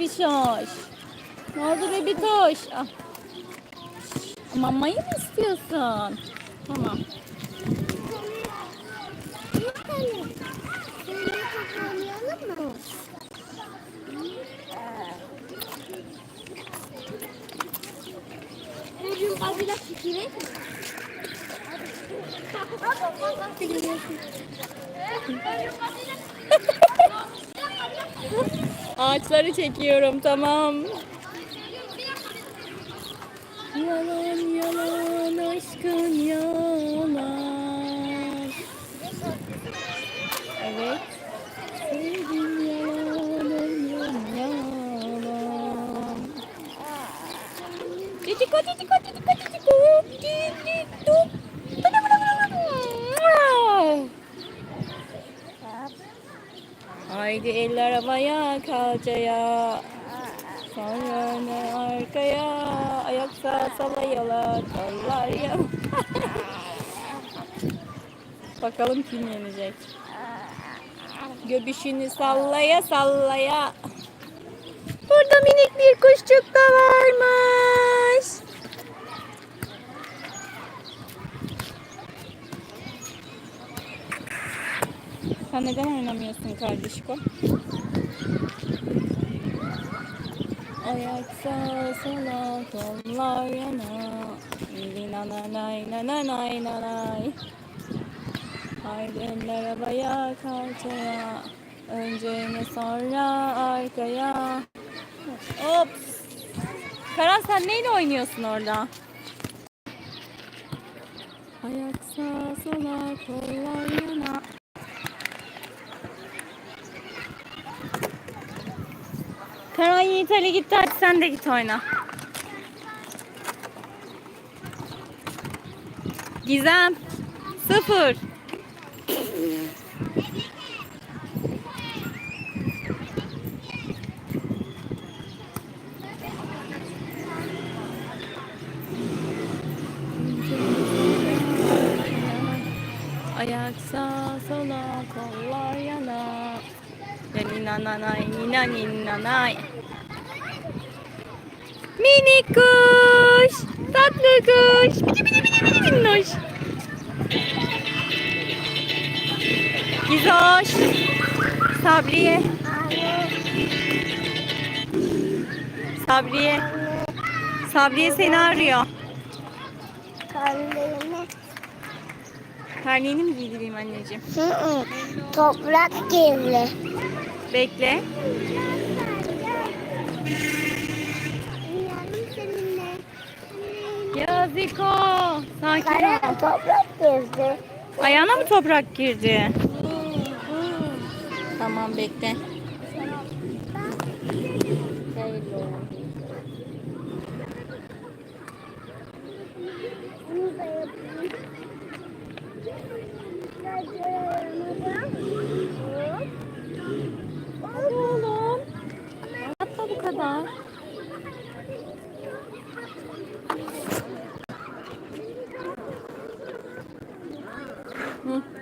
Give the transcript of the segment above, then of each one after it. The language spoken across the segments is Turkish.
bebişoş? Ne oldu bebitoş? Ah. Mamayı mı istiyorsun? Tamam. Bugün fazla Ağaçları çekiyorum tamam. Yalan yalan aşkın yalan. Evet. Sevdim yalan ömrüm yalan. Titiko titiko titiko titiko. Titiko. Haydi eller havaya kalçaya. Sonra arkaya. Ayak sağa sola. Kollar ya. Bakalım kim yenecek. Göbüşünü sallaya sallaya. Burada minik bir kuşçuk da varmış. Sen neden oynamıyorsun kardeşko? Ayak sağa sola kollar yana. Nanay nanay nanay. Haydi eller havaya kalçaya. Önce öne sonra arkaya. Ops. Karan sen neyle oynuyorsun orada? Ayak sağa sola kollar yana. Karan Yiğit Ali gitti hadi sen de git oyna. Gizem. Sıfır. Ayak sağa sola kollar yana. Ninanay nina ninanay. Minik kuş. Tatlı kuş. Bidi bidi bidi bidi minnoş. Gizoş. Sabriye. Sabriye. Sabriye seni arıyor. Karnlarını. Terliğini mi giydireyim anneciğim? Hı hı. Toprak kirli. Bekle. Yaziko. Sakin Kara ol. toprak kirli. Ayağına mı toprak girdi? Tamam bekle.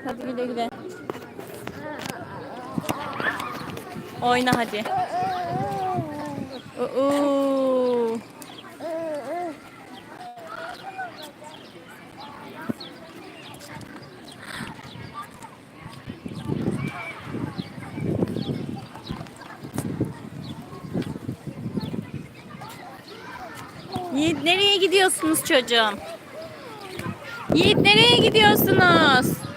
Hadi güle güle. Oyna hadi. Oo. Yiğit nereye gidiyorsunuz çocuğum? Yiğit nereye gidiyorsunuz?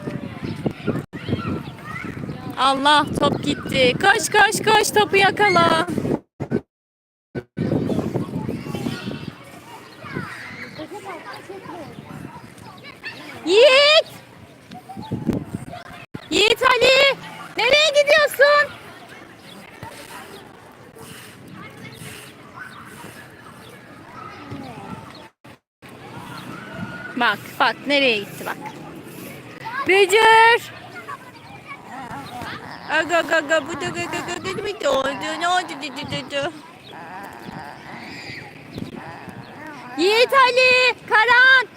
Allah top gitti. Koş koş koş topu yakala. Yiğit! Yiğit Ali! Nereye gidiyorsun? Bak bak nereye gitti bak. Bücür! Aga aga aga bu da aga aga da oldu ne oldu du du du du. Yiğit Ali, Karan,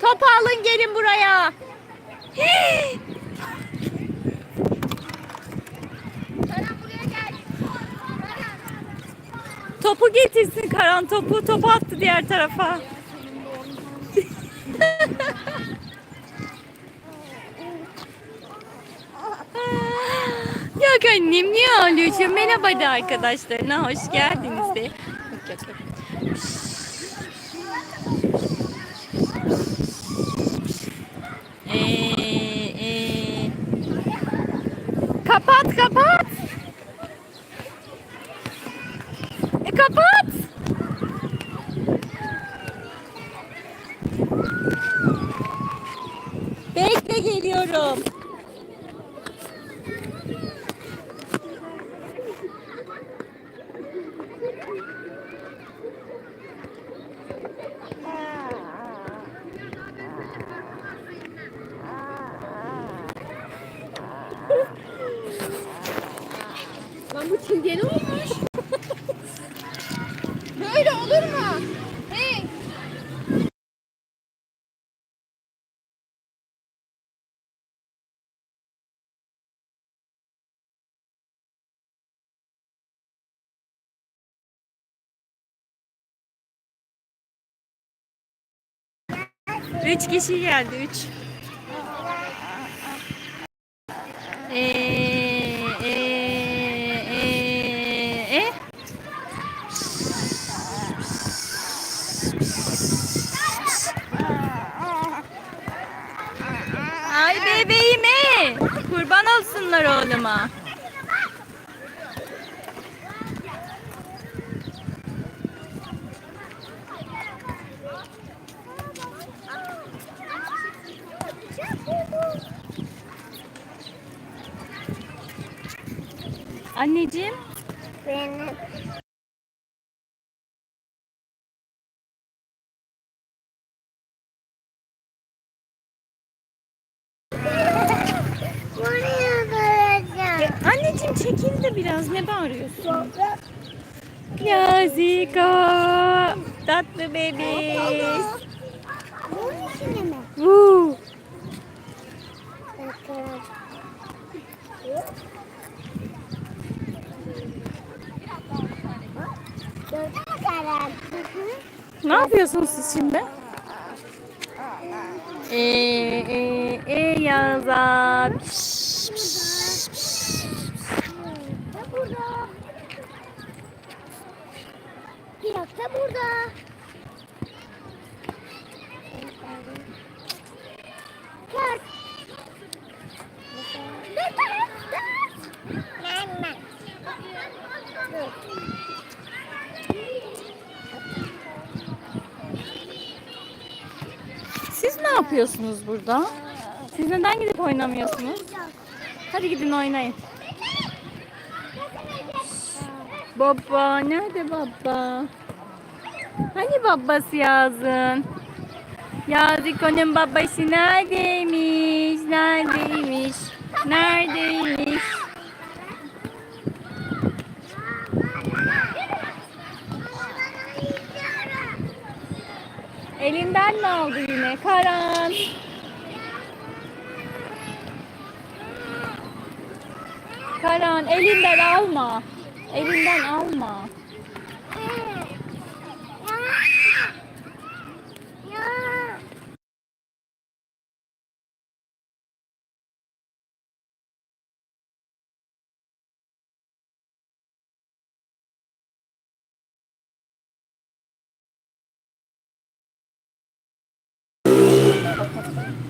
topu alın gelin buraya. Topu getirsin Karan topu. Topu attı diğer tarafa. Annem niye ağlıyorsun? Merhaba de arkadaşlarına. Hoş geldiniz de. Ee, ee. Kapat kapat. E kapat. Bekle geliyorum. Lan bu çingene olmuş. Böyle olur mu? Hey. Üç kişi geldi. Üç. Ee, ee, ee, ee. Ay bebeğime. Olsunlar oğluma. Anneciğim. Benim. Anneciğim çekil de biraz. Ne bağırıyorsun? Toprak Yaziko. Tatlı bebiş. Bunun içine mi? Vuu. Bakalım. Gördün mü Karan? Ne yapıyorsunuz siz şimdi? Ee, ee, ee Yağız'a. Piş, piş, piş. Da burada. Pirak da burada. Ben. Dur. Siz ne yapıyorsunuz burada? Siz neden gidip oynamıyorsunuz? Hadi gidin oynayın. Baba nerede baba? Hani babası Yazın? Yazıko'nun babası neredeymiş? Neredeymiş? Neredeymiş? Elinden mi aldı yine? Karan. Karan elinden alma. Elinden alma.